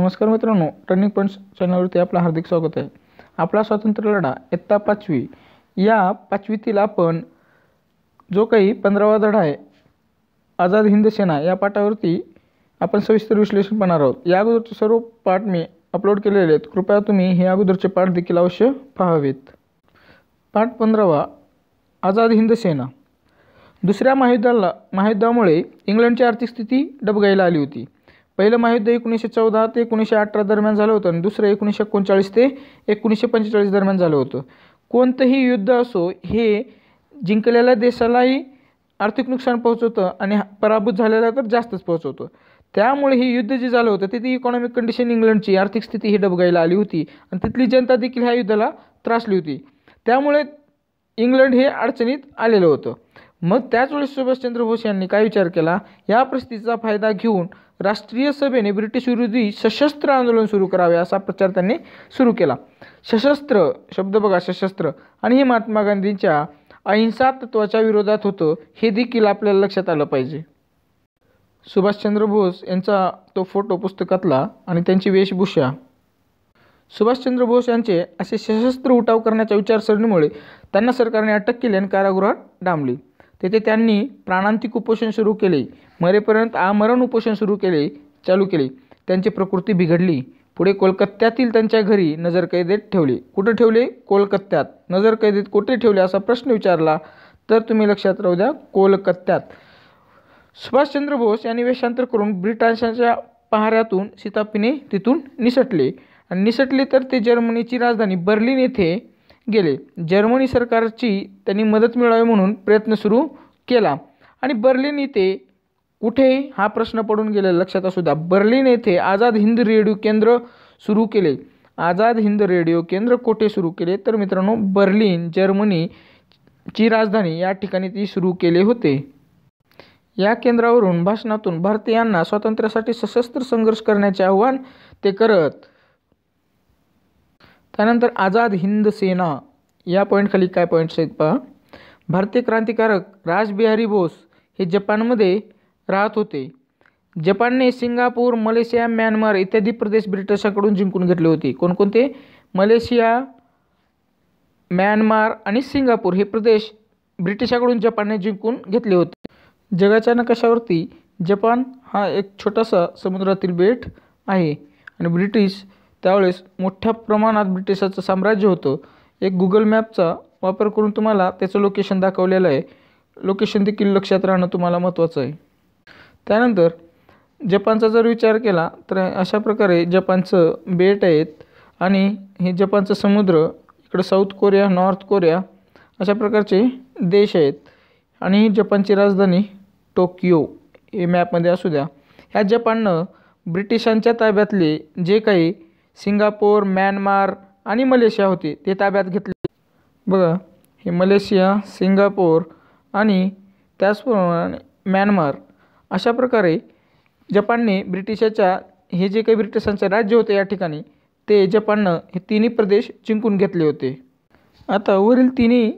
नमस्कार मित्रांनो turning points चॅनलवरती आपलं हार्दिक स्वागत आहे. आपला स्वातंत्र्य लढा इत्ता पाचवी. या पाचवीतील आपण जो काही पंधरावा धडा आहे आझाद हिंद सेना या पाठावरती आपण सविस्तर विश्लेषण पाहणार आहोत. या अगोदरचे सर्व पाठ मी अपलोड केलेले आहेत. कृपया तुम्ही हे अगोदरचे पाठ देखील अवश्य पाहावेत. पाठ पंधरावा आझाद हिंद सेना. दुसऱ्या महायुद्धाला महायुद्धामुळे इंग्लंडची आर्थिक स्थिती डबगाईला आली होती. पहिलं महायुद्ध एकोणीसशे चौदा ते एकोणीसशे अठरा दरम्यान झालं होतं आणि दुसरं एकोणीसशे एकोणचाळीस ते एकोणीसशे पंचेचाळीस दरम्यान झालं होतं. कोणतंही युद्ध असो हे जिंकलेल्या देशालाही आर्थिक नुकसान पोहोचवतं आणि पराभूत झालेला तर जास्तच पोहोचवतं. त्यामुळे हे युद्ध जे झालं होतं तिथे इकॉनॉमिक कंडिशन इंग्लंडची आर्थिक स्थिती ही डबगायला आली होती आणि तिथली जनता देखील ह्या युद्धाला त्रासली होती. त्यामुळे इंग्लंड हे अडचणीत आलेलं होतं. मग त्याच वेळेस सुभाषचंद्र बोस यांनी काय विचार केला? या परिस्थितीचा फायदा घेऊन राष्ट्रीय सभेने ब्रिटिश विरोधी सशस्त्र आंदोलन सुरू करावे असा प्रचार त्यांनी सुरू केला. सशस्त्र शब्द बघा सशस्त्र. आणि हे महात्मा गांधींच्या अहिंसा तत्वाच्या विरोधात होतं हे देखील आपल्याला लक्षात आलं पाहिजे. सुभाषचंद्र बोस यांचा तो फोटो पुस्तकातला आणि त्यांची वेशभूषा. सुभाषचंद्र बोस यांचे असे सशस्त्र उठाव करण्याच्या विचारसरणीमुळे त्यांना सरकारने अटक केली आणि कारागृहात डांबली. तेथे त्यांनी प्राणांतिक उपोषण सुरू केले. मरेपर्यंत आमरण उपोषण सुरू केले चालू केले. त्यांची प्रकृती बिघडली. पुढे कोलकात्यातील त्यांच्या घरी नजरकैदेत ठेवले. कुठं ठेवले? कोलकात्यात. नजरकैदेत कुठे ठेवले असा प्रश्न विचारला तर तुम्ही लक्षात राहू द्या कोलकात्यात. सुभाषचंद्र बोस यांनी वेषांतर करून ब्रिटिशांच्या पहाऱ्यातून सीतापीने तिथून निसटले. आणि निसटले तर ते जर्मनीची राजधानी बर्लिन येथे गेले. जर्मनी सरकारची त्यांनी मदत मिळावी म्हणून प्रयत्न सुरू केला. आणि बर्लिन येथे कुठे? हा प्रश्न पडून गेला लक्षात असू द्या. बर्लिन येथे आझाद हिंद रेडिओ केंद्र सुरू केले. आझाद हिंद रेडिओ केंद्र कोठे सुरू केले? तर मित्रांनो बर्लिन जर्मनीची राजधानी या ठिकाणी ती सुरू केले होते. या केंद्रावरून भाषणातून भारतीयांना स्वातंत्र्यासाठी सशस्त्र संघर्ष करण्याचे आव्हान ते करत त्यानंतर आझाद हिंद सेना या पॉईंटखाली काय पॉईंट्स आहेत पहा. भारतीय क्रांतिकारक राजबिहारी बोस हे जपानमध्ये राहत होते. जपानने सिंगापूर मलेशिया म्यानमार इत्यादी प्रदेश ब्रिटिशांकडून जिंकून घेतले होते. कोणकोणते? मलेशिया म्यानमार आणि सिंगापूर हे प्रदेश ब्रिटिशाकडून जपानने जिंकून घेतले होते. जगाच्या नकाशावरती जपान हा एक छोटासा समुद्रातील बेट आहे आणि ब्रिटिश त्यावेळेस मोठ्या प्रमाणात ब्रिटिशाचं साम्राज्य होतं. एक गुगल मॅपचा वापर करून तुम्हाला त्याचं लोकेशन दाखवलेलं आहे. लोकेशन देखील लक्षात राहणं तुम्हाला महत्त्वाचं आहे. त्यानंतर जपानचा जर विचार केला तर अशा प्रकारे जपानचं बेट आहेत आणि हे जपानचं समुद्र इकडं साऊथ कोरिया नॉर्थ कोरिया अशा प्रकारचे देश आहेत. आणि जपानची राजधानी टोकियो हे मॅपमध्ये असू द्या. ह्या जपाननं ब्रिटिशांच्या ताब्यातले जे काही सिंगापूर म्यानमार आणि मलेशिया होते. ते ताब्यात घेतले. बघा हे मलेशिया सिंगापूर आणि त्याचप्रमाणे म्यानमार. अशा प्रकारे जपानने ब्रिटिशाच्या हे जे काही ब्रिटिशांचे राज्य होते या ठिकाणी ते जपाननं हे तिन्ही प्रदेश जिंकून घेतले होते. आता वरील तिन्ही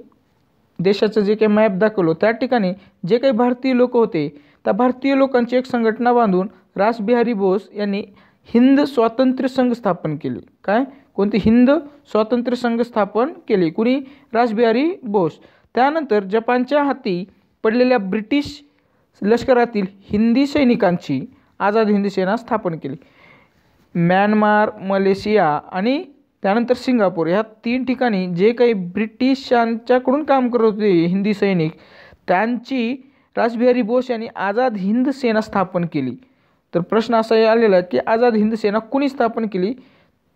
देशाचं जे काही मॅप दाखवलं त्या ठिकाणी जे काही भारतीय लोक होते त्या भारतीय लोकांची एक संघटना बांधून रासबिहारी बोस यांनी हिंद स्वातंत्र्य संघ स्थापन केले. काय? कोणते? हिंद स्वातंत्र्य संघ स्थापन केले. कुणी? राजबिहारी बोस. त्यानंतर जपानच्या हाती पडलेल्या ब्रिटिश लष्करातील हिंदी सैनिकांची आझाद हिंद सेना स्थापन केली. म्यानमार मलेशिया आणि त्यानंतर सिंगापूर ह्या तीन ठिकाणी जे काही ब्रिटिशांच्याकडून काम करत होते हिंदी सैनिक त्यांची राजबिहारी बोस यांनी आझाद हिंद सेना स्थापन केली. तर प्रश्न असा आलेला की आझाद हिंद सेना कुणी स्थापन केली?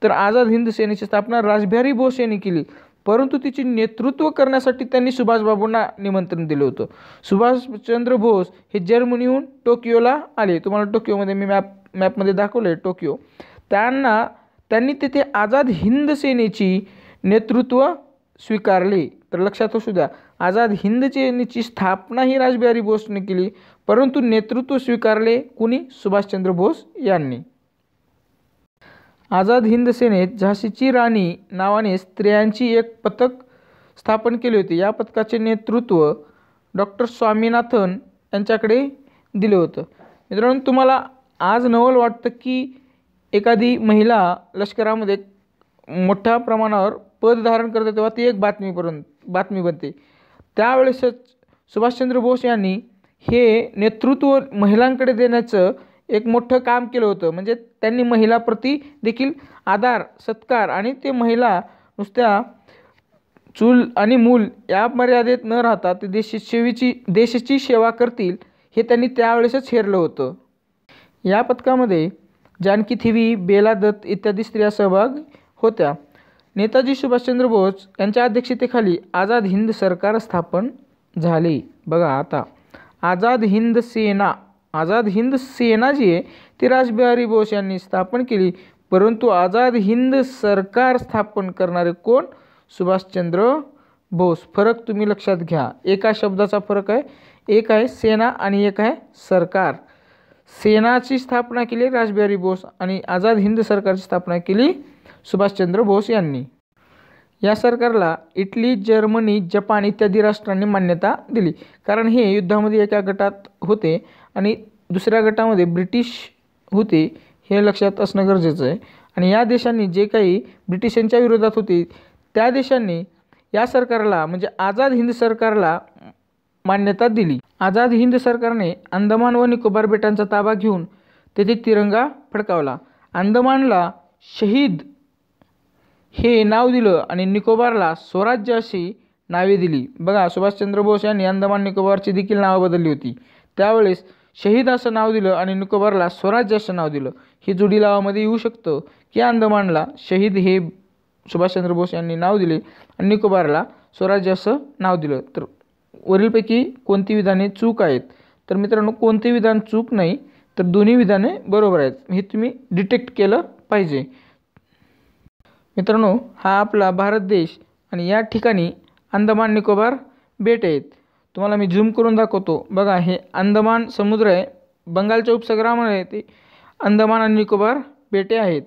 तर आझाद हिंद सेनेची स्थापना राजबिहारी बोस यांनी केली. परंतु तिचे नेतृत्व करण्यासाठी त्यांनी सुभाषबाबूंना निमंत्रण दिलं होतं. सुभाषचंद्र बोस हे जर्मनीहून टोकियोला आले. तुम्हाला टोकियोमध्ये मी मॅप मॅपमध्ये दाखवलं आहे टोकियो. त्यांना त्यांनी तिथे आझाद हिंद सेनेची नेतृत्व स्वीकारले. तर लक्षात असू द्या आझाद हिंद सेनेची स्थापना ही राजबिहारी बोसने केली. परंतु नेतृत्व स्वीकारले कुणी? सुभाषचंद्र बोस यांनी. आझाद हिंद सेनेत झाशीची राणी नावाने स्त्रियांची एक पथक स्थापन केली होती. या पथकाचे नेतृत्व डॉक्टर स्वामीनाथन यांच्याकडे दिलं होतं. मित्रांनो तुम्हाला आज नवल वाटतं की एखादी महिला लष्करामध्ये मोठ्या प्रमाणावर पद धारण करते तेव्हा ती एक बातमीपर्यंत बातमी बनते. त्यावेळेसच सुभाषचंद्र बोस यांनी हे नेतृत्व महिलांकडे देण्याचं एक मोठं काम केलं होतं. म्हणजे त्यांनी महिलाप्रती देखील आधार सत्कार आणि ते महिला नुसत्या चूल आणि मूल या मर्यादेत न राहता ते देशसेवेची देशाची सेवा करतील हे त्यांनी त्यावेळेसच हेरलं होतं. या पथकामध्ये जानकी थिवी बेला दत्त इत्यादी स्त्रिया सहभाग होत्या. नेताजी सुभाषचंद्र बोस यांच्या अध्यक्षतेखाली आझाद हिंद सरकार स्थापन झाले. बघा आता. आझाद हिंद सेना आझाद हिंद सेना जी आहे ती राजबिहारी बोस यांनी स्थापन केली. परंतु आझाद हिंद सरकार स्थापन करणारे कोण? सुभाषचंद्र बोस. फरक तुम्ही लक्षात घ्या. एका शब्दाचा फरक आहे. एक आहे सेना आणि एक आहे सरकार. सेनाची स्थापना केली राजबिहारी बोस आणि आझाद हिंद सरकारची स्थापना केली सुभाषचंद्र बोस यांनी. या सरकारला इटली जर्मनी जपान इत्यादी राष्ट्रांनी मान्यता दिली. कारण हे युद्धामध्ये एका गटात होते आणि दुसऱ्या गटामध्ये ब्रिटिश होते हे लक्षात असणं गरजेचं आहे. आणि या देशांनी जे काही ब्रिटिशांच्या विरोधात होते त्या देशांनी या सरकारला म्हणजे आझाद हिंद सरकारला मान्यता दिली. आझाद हिंद सरकारने अंदमान व निकोबार बेटांचा ताबा घेऊन तेथे तिरंगा फडकावला. अंदमानला शहीद हे नाव दिलं आणि निकोबारला स्वराज्य अशी नावे दिली. बघा सुभाषचंद्र बोस यांनी अंदमान निकोबारची देखील नावं बदलली होती. त्यावेळेस शहीद असं नाव दिलं आणि निकोबारला स्वराज्य असं नाव दिलं. हे जोडी लावामध्ये येऊ शकतं की अंदमानला शहीद हे सुभाषचंद्र बोस यांनी नाव दिले आणि निकोबारला स्वराज्य असं नाव दिलं. तर वरीलपैकी कोणती विधाने चूक आहेत? तर मित्रांनो कोणते विधान चूक नाही तर दोन्ही विधाने बरोबर आहेत. हे तुम्ही डिटेक्ट केलं पाहिजे. मित्रांनो हा आपला भारत देश आणि या ठिकाणी अंदमान निकोबार बेट आहेत. तुम्हाला मी झूम करून दाखवतो. बघा हे अंदमान समुद्र आहे. बंगालच्या उपसागरामध्ये ते. अंदमान आणि निकोबार बेटे आहेत.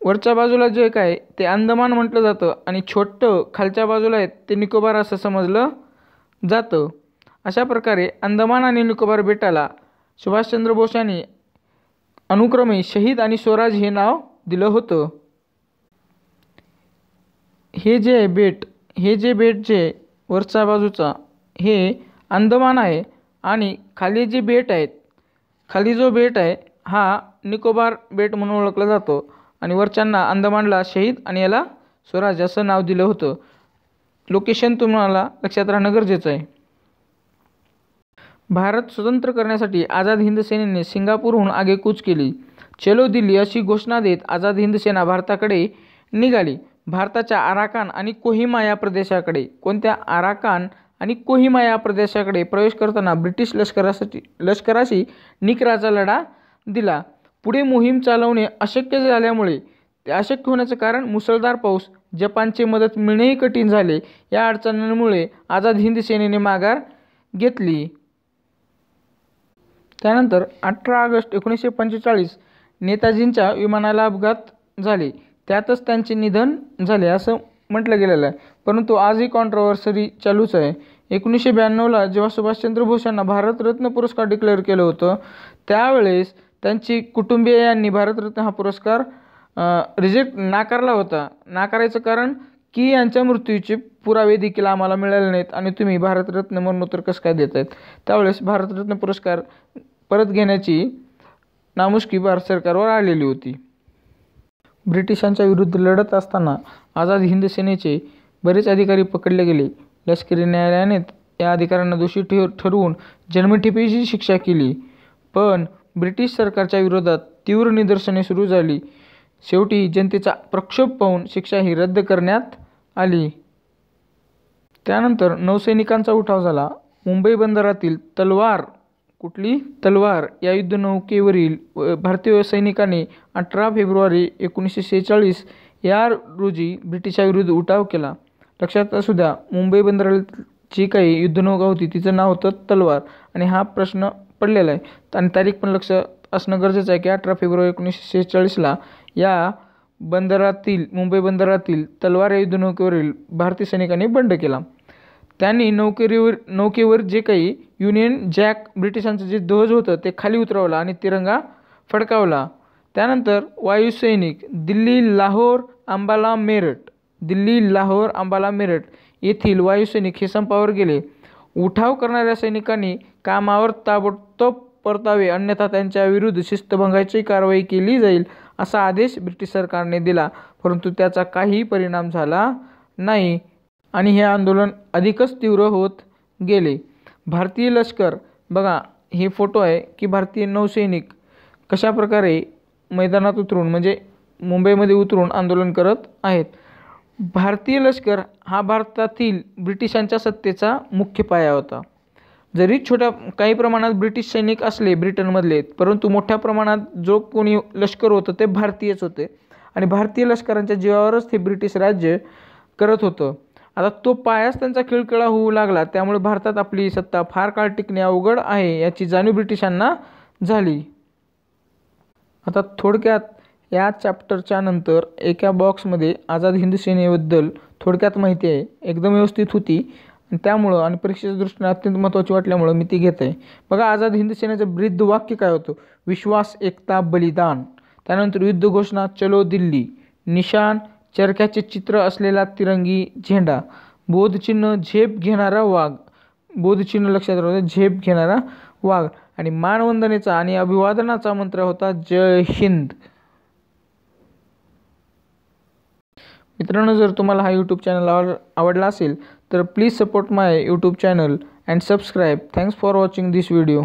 वरच्या बाजूला जे काय ते अंदमान म्हटलं जातं आणि छोटं खालच्या बाजूला आहेत ते निकोबार असं समजलं जातं. अशा प्रकारे अंदमान आणि निकोबार बेटाला सुभाषचंद्र बोस यांनी अनुक्रमे शहीद आणि स्वराज हे नाव दिलं होतं. हे जे आहे बेट हे जे बेट जे वरच्या बाजूचा हे अंदमान आहे आणि खाली जे बेट आहेत खाली जो बेट आहे हा निकोबार बेट म्हणून ओळखला जातो आणि वरच्यांना अंदमानला शहीद आणि याला स्वराज असं नाव दिलं होतं. लोकेशन तुम्हाला लक्षात राहणं गरजेचं आहे. भारत स्वतंत्र करण्यासाठी आझाद हिंद सेनेने सिंगापूरहून आगेकूच केली. चलो दिल्ली अशी घोषणा देत आझाद हिंद सेना भारताकडे निघाली. भारताच्या आराकान आणि कोहिमा या प्रदेशाकडे कोणत्या आराकान आणि कोहिमा या प्रदेशाकडे प्रवेश करताना ब्रिटिश लष्करासाठी लष्कराशी निकराचा लढा दिला. पुढे मोहीम चालवणे अशक्य झाल्यामुळे ते अशक्य होण्याचं कारण मुसळधार पाऊस जपानची मदत मिळणेही कठीण झाले. या अडचणींमुळे आझाद हिंद सेनेने माघार घेतली. त्यानंतर अठरा ऑगस्ट एकोणीसशे पंचेचाळीस नेताजींच्या विमानाला अपघात झाले. त्यातच त्यांचे निधन झाले असं म्हटलं गेलेलं आहे. परंतु आजही कॉन्ट्रोवर्सरी चालूच आहे. एकोणीसशे ब्याण्णवला जेव्हा सुभाषचंद्र बोस यांना भारतरत्न पुरस्कार डिक्लेअर केलं होतं त्यावेळेस त्यांची कुटुंबीय यांनी भारतरत्न हा पुरस्कार रिजेक्ट नाकारला होता. नाकारायचं कारण की यांच्या मृत्यूचे पुरावे देखील आम्हाला मिळाले नाहीत आणि तुम्ही भारतरत्न मरणोत्तर कसं काय देत आहेत त्यावेळेस भारतरत्न पुरस्कार परत घेण्याची नामुष्की भारत सरकारवर आलेली होती. ब्रिटिशांच्या विरुद्ध लढत असताना आझाद हिंद सेनेचे बरेच अधिकारी पकडले गेले. लष्करी न्यायालयाने या अधिकाऱ्यांना दोषी ठेव ठरवून जन्मठेपेची शिक्षा केली. पण ब्रिटिश सरकारच्या विरोधात तीव्र निदर्शने सुरू झाली. शेवटी जनतेचा प्रक्षोभ पाहून शिक्षा ही रद्द करण्यात आली. त्यानंतर नौसैनिकांचा उठाव झाला. मुंबई बंदरातील तलवार कुठली? तलवार. या युद्धनौकेवरील भारतीय सैनिकांनी अठरा फेब्रुवारी एकोणीसशे शेहेचाळीस या रोजी ब्रिटिशाविरुद्ध उठाव केला. लक्षात असू द्या मुंबई बंदरात जी काही युद्धनौका होती तिचं नाव होतं तलवार आणि हा प्रश्न पडलेला आहे. आणि तारीख पण लक्षात असणं गरजेचं आहे की अठरा फेब्रुवारी एकोणीसशे शेहेचाळीसला या बंदरातील मुंबई बंदरातील तलवार या युद्धनौकेवरील भारतीय सैनिकांनी बंड केला. त्यांनी नौकेरीवर नौकेवर जे काही युनियन जॅक ब्रिटिशांचं जे ध्वज होतं ते खाली उतरवलं आणि तिरंगा फडकावला. त्यानंतर वायुसैनिक दिल्ली लाहोर अंबाला मेरठ दिल्ली लाहोर अंबाला मेरठ येथील वायुसैनिक हे संपावर गेले. उठाव करणाऱ्या सैनिकांनी कामावर ताबडतोब परतावे अन्यथा त्यांच्या विरुद्ध शिस्तभंगाची कारवाई केली जाईल असा आदेश ब्रिटिश सरकारने दिला. परंतु त्याचा काही परिणाम झाला नाही. आणि हे आंदोलन अधिकच तीव्र होत गेले. भारतीय लष्कर बघा हे फोटो आहे की भारतीय नौसैनिक कशाप्रकारे मैदानात उतरून म्हणजे मुंबईमध्ये उतरून आंदोलन करत आहेत. भारतीय लष्कर हा भारतातील ब्रिटिशांच्या सत्तेचा मुख्य पाया होता. जरी छोट्या काही प्रमाणात ब्रिटिश सैनिक असले ब्रिटनमधले परंतु मोठ्या प्रमाणात जो कोणी लष्कर होतं ते भारतीयच होते. आणि भारतीय लष्करांच्या जीवावरच ते ब्रिटिश राज्य करत होतं. आता तो पायाच त्यांचा खिळखिळा होऊ लागला. त्यामुळे भारतात आपली सत्ता फार काळ टिकणे अवघड आहे याची जाणीव ब्रिटिशांना झाली. आता थोडक्यात या चॅप्टरच्या नंतर एका बॉक्समध्ये आझाद हिंद सेनेबद्दल थोडक्यात माहिती आहे. एकदम व्यवस्थित होती. त्यामुळं आणि परीक्षेच्या दृष्टीने अत्यंत महत्त्वाची वाटल्यामुळं मी ती घेत आहे बघा आझाद हिंद सेनेचं ब्रिद्ध वाक्य काय होतं? विश्वास एकता बलिदान. त्यानंतर युद्ध घोषणा चलो दिल्ली. निशान चरख्याचे चित्र असलेला तिरंगी झेंडा बोधचिन्ह झेप घेणारा वाघ बोधचिन्ह लक्षात राहतं झेप घेणारा वाघ आणि मानवंदनेचा आणि अभिवादनाचा मंत्र होता जय हिंद. मित्रांनो जर तुम्हाला हा यूट्यूब चॅनल आव आवडला असेल तर please support my YouTube channel and subscribe thanks for watching this video